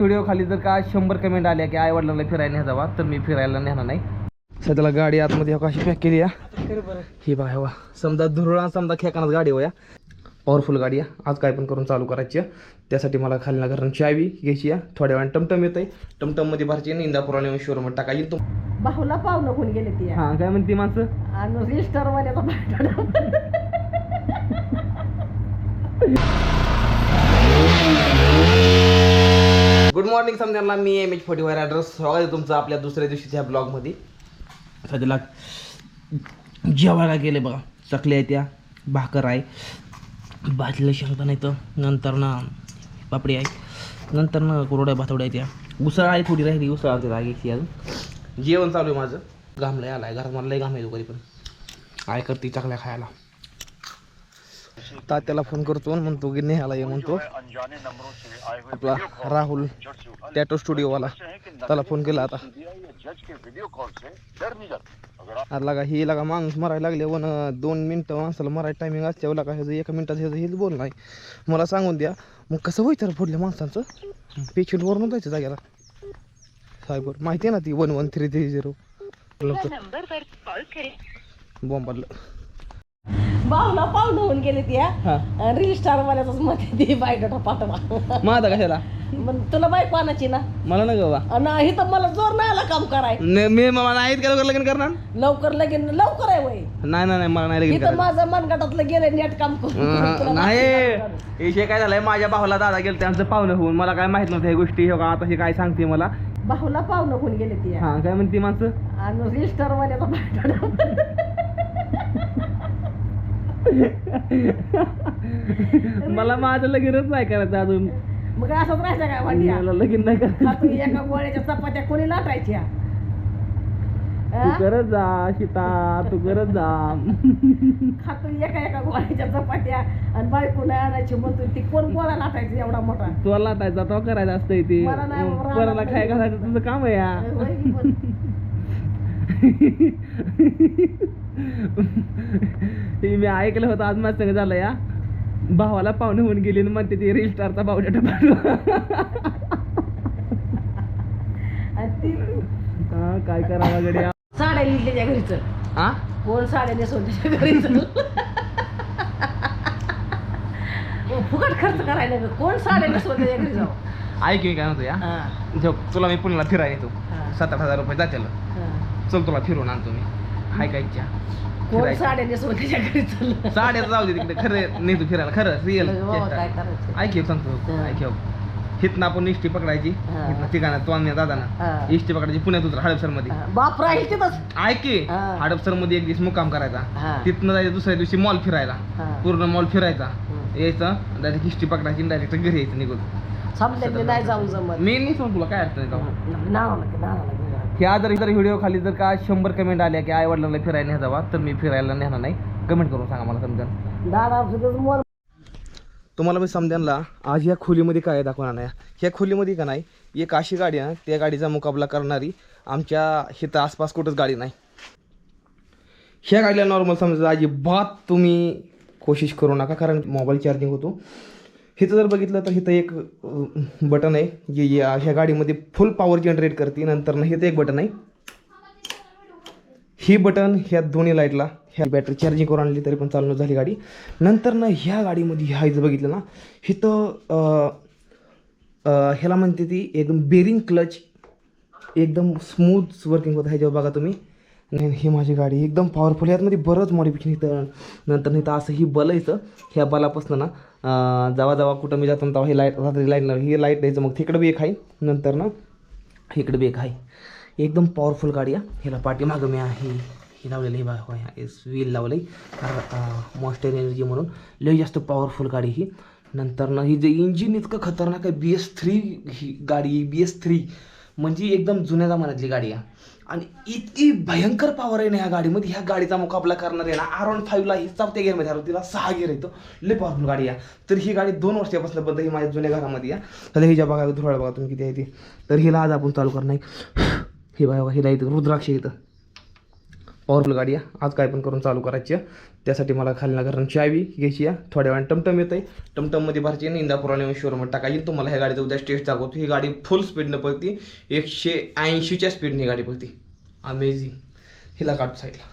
Video खाली जर का शंभर कमेंट आल्या की आई वडिलांना फिरायला नाही जावा तर मी फिरायला नेणार नाही. सध्याला गाडी आतमध्ये कशी पॅक केली ही बघा हो समजा धुरळा समजा खेकानाच गाडी हो या पॉवरफुल गाडी आहे आज काय पण करून चालू करायची आहे त्यासाठी मला खाली ना घरून चावी घ्यायची आहे थोड्या वेळाने टमटम येत आहे टमटममध्ये भरायची आणि इंदापूर आणि शोरूम टाकायची. तुम बाहुला पाहुणं कोण गेले ती हां काय म्हणते माणसं? आणि रजिस्टर गुड मॉर्निंग समजायला मी M H forty five address स्वागत आहे तुमचं आपल्या दुसऱ्या दिवशीच्या ब्लॉगमध्ये सध्याला जेवायला गेले बघा. चकल्या आहेत त्या भाकर आहे. भाजलेलं शेंगदाणा नाही तर नंतर ना पापडी आहे. नंतर ना कुरड्या भातवड्या आहेत त्या. उसळ आहे थोडी राहिली. उसळ आमच्या जागेची अजून. जेवण चालू आहे माझं. घाम लय आलाय. घरात मला घाम येतो कधी पण काय करते चकल्या खायला. तात्याला फोन करतो म्हणतो की नेहाला ये म्हणतो. आपला राहुल टॅटो स्टुडिओवाला त्याला फोन केला आता. आता लागा ही लागा माणूस मरायला लागले वन दोन मिनटं माणसाला मरायला टायमिंग असते लागा ह्याचं एका मिनिटात ह्याचं हेच बोल नाही मला सांगून द्या मग कसं व्हायचं पुढल्या माणसांचं? पेशंटवरून जायचं जाग्याला साहेबर माहिती आहे ना ती one one three three zero बॉम्बरलं बाहुला पाहुणं होऊन गेले ती हां. रजिस्टर वाल्याचाच मध्ये ती बायडा पाठवा. माझा कशाला? मग तुला बाईक पानाची ना? मला ना गवा आणि इथं मला जोर नाही आला काम कराय. मी मला नाहीत का लवकर लग्न करणार? लवकर लगीन लवकर आहे वय. नाही नाही नाही, मला नाही लगीन इथं करायचं माझं मनगटातलं गेलं नेट काम करून अं, नाही. विषय काय झालाय माझ्या भावाला दादा गेलं त्यांचं पाहुणं होऊन. मला काय माहीत नव्हतं ह्या गोष्टी हे आता हे काय सांगते मला. बाहुला पाहुणं होऊन गेले ती. हा काय म्हणते माणसं? आणि रजिस्टर वाल्याचा मला माझं लगीनच नाही करायचं अजून. मग असंच राहायचं काय वाटिया मला लगीन नाही करायचं. एका गोळ्याच्या चपात्या कोणी लाटायच्या? तू? करत जा सीता तू करत जा. खातो एका एका गोळ्याच्या चपात्या आणि बायको नाही आणायची म्हणतो ती कोण गोळा लाटायचा एवढा मोठा? तुला लाटायचा तो करायचा असतंय ते. मला नाही राहणार कोणाला नाही. काय घालायचं तुझं काम आहे या. होय की पण. ते मी ऐकलं होतं आज माझं संग झालं या. भावाला पाहुणे होऊन गेली म्हणते ती रजिस्टारचा बावटा आणि ती हा काय करावं गड्या? साड्या लिहिलेल्या घरीच. हा कोण साड्या नेसून त्याच्या घरीच फुकट खर्च करायला. कोण साड्या नेसून त्याच्या घरी जाऊ? ऐक मी काय म्हणतो या. जो तुला मी पुण्याला फिरायला येतो. सात आठ हजार रुपये जातील. चल तुला फिरून आणतो मी. हाय काय इच्छा कोण फिरायचं. साड्या नेसून त्याच्या घरी चाललं साड्यात जाऊ दे तिकडे खरं नेतो फिरायला खरं रिअल बाबा, काय करायचं ऐक हे सांगतो हा. ऐक हे. हितनं आपण इष्टी पकडायची हा. ठिकाणा तो आणि दादाना हा. इष्टी पकडायची पुण्यात उतर हडपसरमध्ये बाप राहील तिथंच ऐक की हा. हडपसरमध्ये एक दिवस मुक्काम करायचा. तिथनं जायचं दुसऱ्या दिवशी मॉल फिरायला हा. पूर्ण मॉल फिरायचा हम्म. यायचं डायरेक्ट इष्टी पकडायची डायरेक्ट घरी यायचं निघून समजले नाही जाऊ जमत मी नाही सांगू तुला काय अडचण आहे तेव्हा. की. ह्या जर इतर व्हिडिओ खाली जर का शंभर कमेंट आल्या की आई वडिलांना फिरायला नाही जावा तर मी फिरायला नेणार नाही. कमेंट करून सांगा मला समजा तुम्हाला मी समजायला आज या खोलीमध्ये काय दाखवणार नाही. ह्या खोलीमध्ये का नाही एक अशी गाडी आहे त्या गाडीचा मुकाबला करणारी आमच्या हिथं आसपास कुठंच गाडी नाही. ह्या गाडीला नॉर्मल समजा अजिबात तुम्ही कोशिश करू नका कारण मोबाईल चार्जिंग होतो. हिथं जर बघितलं तर हिथं एक बटन आहे जे या ह्या गाडीमध्ये फुल पॉवर जनरेट करते नंतर ना हिथं एक बटन आहे. ही बटन ह्या दोन्ही लाईटला ह्या बॅटरी चार्जिंग करून आणली तरी पण चालू झाली गाडी. नंतर ना ह्या गाडीमध्ये ह्या इथं बघितलं ना इथं ह्याला म्हणते ती एकदम बेरिंग क्लच एकदम स्मूथ वर्किंग आहे जेव्हा बघा तुम्ही. नाही ही माझी गाडी एकदम पॉवरफुल यातमध्ये बरंच मॉडिफिकेशन इथं नंतर इथं असं ही बल इथं ह्या बलापासून ना. अं, जेव्हा कुठं मी जातो ना तेव्हा ही लाइट रात्री लाइट ही लाइट द्यायचं मग तिकडं बी एक आहे. नंतर ना इकडं बी एक आहे. एकदम पॉवरफुल गाडी आहे. ह्याला पाठीमागं मी आहे. हे लावलेलं हे बघा एस व्हील लावलं आहे मॉस्टर एनर्जी म्हणून. लय जास्त पॉवरफुल गाडी ही. नंतर ना ही जे इंजिन इतकं खतरनाक आहे. बी एस थ्री ही गाडी बी एस थ्री म्हणजे एकदम जुन्या जमान्यातली गाडी आहे. आणि इतकी भयंकर पॉवर आहे ना ह्या गाडीमध्ये. ह्या गाडीचा मुकाबला करणार आहे ना आर वन फाईव्हला ही चौथ्या गेअरमध्ये आलो. तिला सहा गिअर येतो लय पॉवरफुल गाडी या तर ही गाडी दोन वर्षापासून बद्दल ही माझ्या जुन्या घरामध्ये या तर हिच्या बघा धुराळ बघा तुम्ही किती आहे ती. तर हिला आज आपण चालू करणार हे बघा हिला इथं रुद्राक्ष इथं. पॉवरफुल गाडी आहे. आज काय पण करून चालू करायची आहे. त्यासाठी मला खाली ना कारण चावी घ्यायची या. थोड्या वेळाने टमटम येत आहे टमटममध्ये भरची आणि इंदापूर आणि शोरूममध्ये टाकायची तुम्हाला. ह्या गाडीचा उद्या स्टेज दाखवतो. ही गाडी फुल स्पीडनं पळती. एकशे ऐंशीच्या स्पीडने गाडी पळती. अमेझिंग हिला काढतो साईडला.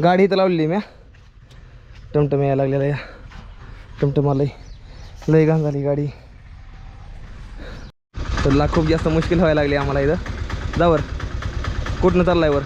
गाडी इथं लावलेली मी टमटम यायला लागलेला या. टमटम लय घाण झाली गाडी. तर ला खूप जास्त मुश्किल व्हायला लागली आम्हाला इथं. जावर कुठनं चाललाय वर?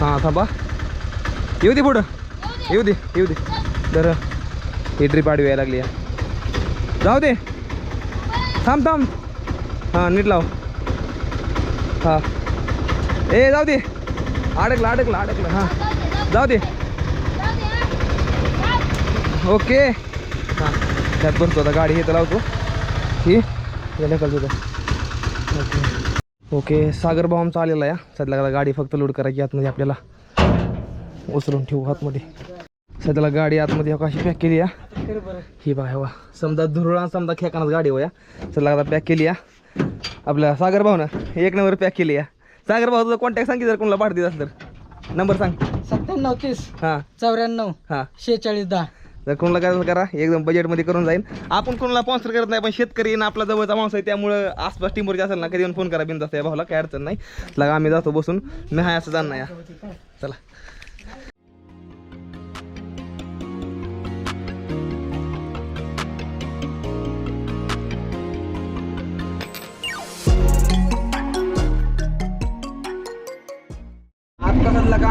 हां थांबा. येऊ दे पुढं. येऊ दे येऊ दे. तर ही ट्रिप आडवी यायला लागली या. जाऊ दे. थांब थांब. हां नीट लाव. हां. ए जाऊ दे. अडकला अडकला अडकला. हां. जाऊ दे. ओके. हां. त्यात भरतो आता गाडी इथं लावतो. ही. याला करतो ओके. ओके. सागर भाऊ आमचा आलेला या सध्याला गाडी फक्त लोड करायची आतमध्ये आपल्याला उचलून ठेवू आतमध्ये. सध्याला गाडी आतमध्ये हो कशी पॅक केली या ही बघा वा समजा धुरळा समजा खेकानाच गाडी हो या सध्याला पॅक केली या आपल्या सागर भाऊनं एक नंबर पॅक केली या सागर भाऊ तुझा कॉन्टॅक्ट सांग की जर कोणाला पाठ देत असेल तर. नंबर सांग. सत्त्याण्णव तीस. हां. चौऱ्याण्णव. हां. शेहेचाळीस दहा. जर कोणाला करायचं करा. एकदम बजेटमध्ये करून जाईल आपण कोणाला स्पॉन्सर करत नाही पण शेतकरी आणि आपला जवळचा माणूस आहे त्यामुळं आसपास टीमवरची असेल ना कधी येऊन फोन करा. बिंदास या भाऊला काय अडचण नाही. लगा आम्ही जातो बसून. मी हाय असं जाणं या. चला.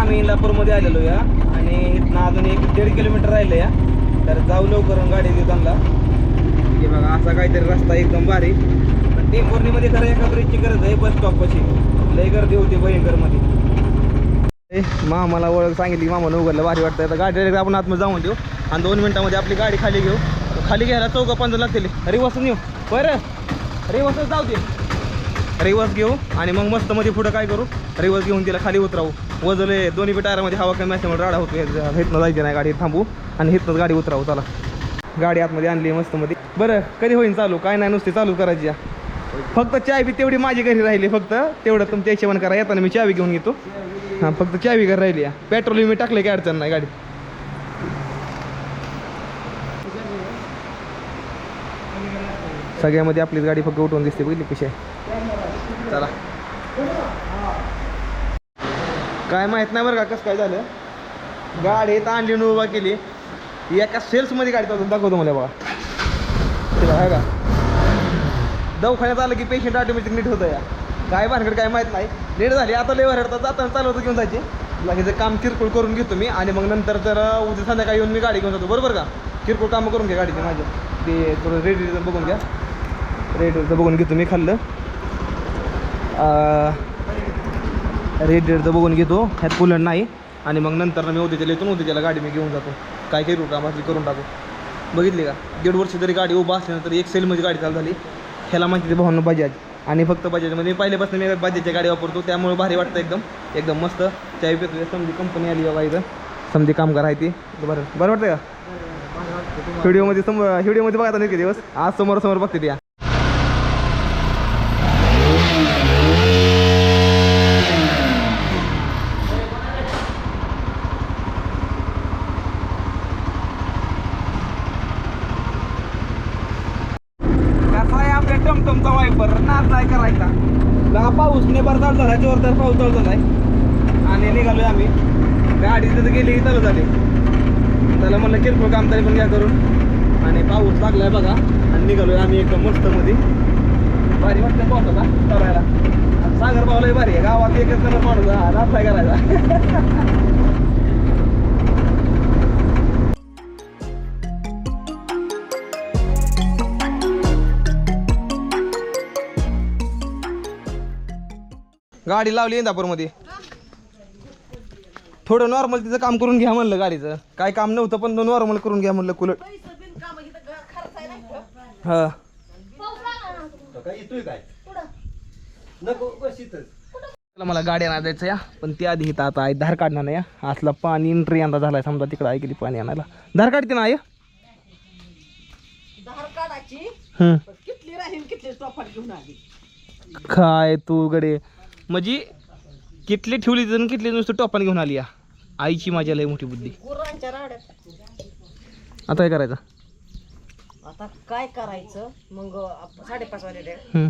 आम्ही इंदापूरमध्ये आलेलो या. आणि इथनं अजून एक दीड किलोमीटर राहिलं या. तर जाऊ लवकर आणि गाडी देऊ त्यांना. हे बघा असा काहीतरी रस्ता एकदम भारी. पण टेंभुर्णीमध्ये खरं एका ब्रिजची गरज आहे बस स्टॉपपाशी लय गर्दी होती भयंकरमध्ये. ए, मामाला ओळख सांगितली मामाला उघडलं भारी वाटतं तर गाडी आपण आतमध्ये जाऊन देऊ. आणि दोन मिनटामध्ये आपली गाडी खाली घेऊ. खाली घ्यायला चौका पंधरा लागतील. रिवर्सून येऊ बरं. रिवर्सच जाऊ दे. रिवर्स घेऊ. आणि मग मस्त मध्ये पुढं काय करू? रिवर्स घेऊन तिला खाली उतरावू. वजले दोन्ही बी टायरामध्ये हवा कमी असल्यामुळे राडा होतो हिथनं जायचं नाही गाडी थांबू. आणि हिथनंच गाडी उतरावू चला. गाडी आतमध्ये आणली मस्त मध्ये बरं कधी होईल चालू? काय नाही नुसती चालू करायची आहे. फक्त चावी तेवढी माझी घरी राहिली फक्त. तेवढं तुमच्या हिशेबाने करा. येताना मी चावी घेऊन येतो. हां फक्त चावी घरी राहिली या. पेट्रोल मी टाकले काय अडचण नाही गाडी सगळ्यामध्ये आपलीच गाडी फक्त उठवून दिसते बघितली कशी आहे? चला. काय माहीत नाही बरं का कसं काय झालं. गाडी इथं आणली उभा केली. एका सेल्समध्ये गाडी चालतो दाखवतो मला बघा. ते आहे का दवाखान्यात आलं की पेशंट ऑटोमॅटिक नीट होतं या. काय भानगड काय माहीत नाही. नीट झाली आता लेवर हरतात जाताना चालवतो घेऊन जायचे. लागेचं काम किरकोळ करून घेतो मी आणि मग नंतर तर उद्या संध्याकाळी येऊन मी गाडी घेऊन जातो. बरोबर का? किरकोळ कामं करून घ्या गाडीचे माझे. ते थोडं रेडिओचं बघून घ्या. रेडिओचं बघून घेतो मी खाल्लं. रेडिओचं बघून घेतो. ह्यात कुलंट नाही. आणि मग नंतर मी उद्याच्या येतो उद्याच्याला गाडी मी घेऊन जातो. काय किरकोळ काम असली करून टाकू. बघितली का? दीड वर्ष जरी गाडी उभा असल्यानंतर एक सेलमध्ये गाडी चालू झाली. ह्याला माहिती ते भावनं बजाज आणि फक्त बजाजमध्ये मी पहिल्यापासून मी बजाजची गाडी वापरतो. त्यामुळे भारी वाटतं एकदम. एकदम मस्त. पेतो समजी कंपनी आली बाबा इथं. समजी कामगार आहे ती. बरं. बरं वाटतं का? व्हिडिओमध्ये समोर व्हिडिओमध्ये बघा किती दिवस. आज समोर समोर बघते त्या कसा आहे आपल्या टमटमचा वायपर नाच नाही करायचा. बघा पाऊस नेबार चालू झाला जोरदार पाऊस चालू नाही आणि निघालो आम्ही. गाडी तिथं गेली की चालू झाली. त्याला म्हणलं किरकोळ काम तरी पण घ्या करून. आणि पाऊस लागलाय बघा. आणि निघालो आम्ही एकदम मस्त मध्ये. भारी वाटतं पावसाला करायला. आणि सागर पावलाही भारी आहे. गावात एकच नंबर माणूस हा नाच करायचा गाडी लावली इंदापूरमध्ये. थोडं नॉर्मल तिचं काम करून घ्या म्हणलं गाडीचं. काय काम नव्हतं पण नॉर्मल करून घ्या म्हणलं कुलट. हा. चला, मला गाडी आणायला जायचं या पण त्या आधी इथं आता आहे धार काढणार नाही या. असला पाणी एंट्री यंदा झालाय समजा तिकडं आहे किती पाणी आणायला. धार काढते ना हम्म. आली. काय तू गडे? म्हणजे किटली ठेवली तर किटली नुसतं टोपान घेऊन आली या. आईची माझ्या लय मोठी बुद्धी. गुरांच्या राड्यात. आता काय करायचं? आता काय करायचं? मग साडेपाच वाजले हम्म.